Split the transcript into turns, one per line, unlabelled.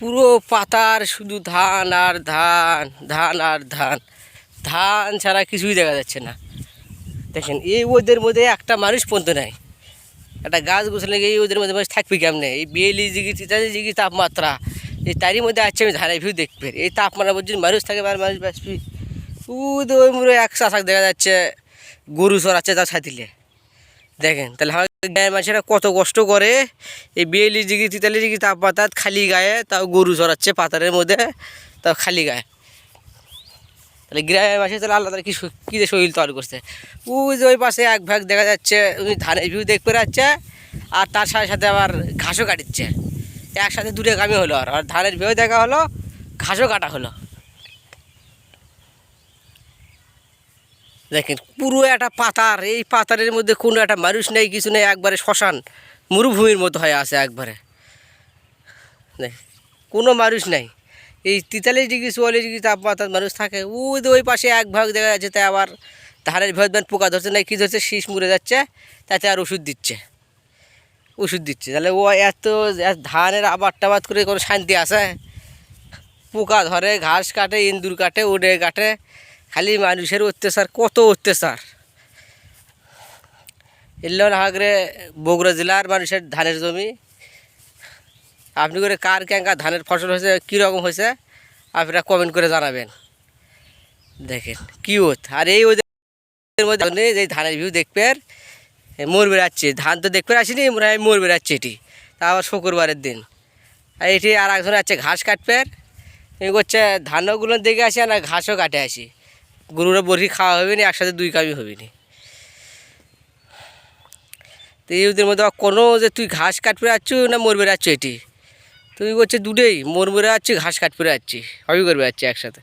পুরো পাতার শুধু ধান আর ধান ধান আর ধান। ধান ছাড়া কিছুই দেখা যাচ্ছে না। দেখেন, এই ওদের মধ্যে একটা মানুষ পর্যন্ত নাই। একটা গাছ গোছালে এই ওদের মধ্যে মানুষ থাকবে কেমনে? এই বিয়েলি জিগি ইত্যাদি জিগি তাপমাত্রা, এই তারই মধ্যে আছে, আমি ধারে ভিউ দেখবে এই তাপমাত্রা বলছি মানুষ থাকে আর মানুষ বাঁচবি। উদ ওই মুড়ে এক শাসাক দেখা যাচ্ছে। গরু চড়াচ্ছে তার সাথিলে দেখেন, তাহলে আমার গায়ের মানুষেরা কত কষ্ট করে এই বিয়েলি জিগি তিতালি জিগি তাপমাত্রা খালি গায়ে তাও গরু চড়াচ্ছে পাতারের মধ্যে, তাও খালি গায়ে। তাহলে গ্রামের মাসে তাহলে আল্লাহ তালা কি কী শরীর তৈরি করছে। ওই যে ওই পাশে এক ভাগ দেখা যাচ্ছে উনি ধানের ভিউ দেখতে যাচ্ছে আর তার সাথে সাথে আবার ঘাসও কাটিচ্ছে। একসাথে দুটো কামি হলো আর আর ধানের ভিউ দেখা হলো, ঘাসও কাটা হলো। দেখেন, পুরো একটা পাতার, এই পাতারের মধ্যে কোনো একটা মানুষ নেই, কিছু নেই, একবারে শ্মশান, মরুভূমির মতো হয়ে আছে একবারে। দেখ, কোনো মানুষ নাই। এই তেতাল্লিশ ডিগ্রি, চুয়াল্লিশ ডিগ্রি তাপমাত্রার মানুষ থাকে ওই ওই পাশে এক ভাগ দেখা যাচ্ছে, তাই আবার ধানের ভেদ পোকা ধরছে না কী ধরছে, শীষ মরে যাচ্ছে, তাতে আর ওষুধ দিচ্ছে। ওষুধ দিচ্ছে, তাহলে ও এত ধানের আবাদ টাবাদ করে কোনো শান্তি আছে? পোকা ধরে, ঘাস কাটে ইন্দুর কাটে, উড়ে কাটে খালি মানুষের অত্যাচার, কত অত্যাচার? এলো না হাগরে বগুড়া জেলার মানুষের ধানের জমি। আপনি করে কার ক্যাঙ্কা ধানের ফসল হয়েছে কীরকম হয়েছে, আপনারা কমেন্ট করে জানাবেন। দেখেন, কি ওত আর এই ওদের মধ্যে এই ধানের ভিউ দেখবেন মোর বেড়াচ্ছে ধান তো দেখতে আসিনি, মনে হয় মোর বেড়াচ্ছে এটি। তা আবার শুক্রবারের দিন। আর এটি আর একজন আছে, ঘাস কাটবে। করছে, ধানগুলো দেখে আসি, আর ঘাসও কাটে আসি। গরুরা বরফি খাওয়া হবে না, একসাথে দুই কামি হবে না। তো এই ওদের মধ্যে কোনো যে তুই ঘাস কাটতে যাচ্ছ না মরবে যাচ্ছ এটি? তুমি বলছে দুটোই মরবে যাচ্ছি, ঘাস কাটতে যাচ্ছি সবই করবে যাচ্ছি একসাথে।